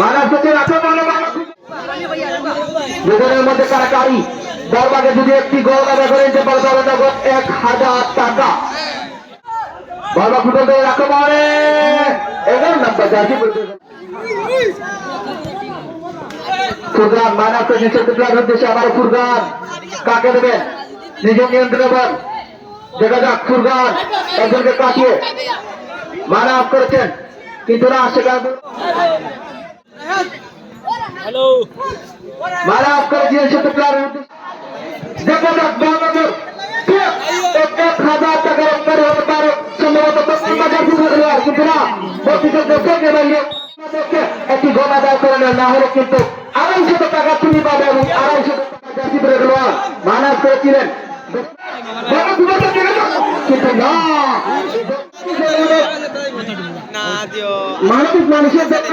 মানবজাতির আছো দুজনের মধ্যে কারাকারি দরবারে যদি একটি গোল আদায় করেন যে বল আদায় করেন এক হাজার টাকা। বর্মা ফুটবলের আক্রমণে এগারো নম্বর জার্সি ফুরগান মাইনাস নিচে ফুটলার উদ্দেশ্যে আবার ফুরগান। কাকে দেবেন নিজ নিয়ন্ত্রণে বল। দেখা যাক, ফুরগান একজনকে কাটিয়ে মানা করেছেন। কিন্তু না সেখানে হ্যালো করে দিয়েছে টুকরার উদ্দেশ্যে দেখা যাক বাংলাদেশ এক হাজার টাকার উপরে হতে পারে সম্ভবত বাজার খেলোয়াড় কিন্তু না বত্রিশের দশকে বাইরে একটি গোল আদায় করে নেন। না হলে কিন্তু আড়াইশো টাকা তুমি পাবে এবং আড়াইশো টাকা জাতি করে খেলোয়াড় মানাস করেছিলেন। বড় বিপদে চলে গেল। কিন্তু না। না মানবিক মানুষের জন্য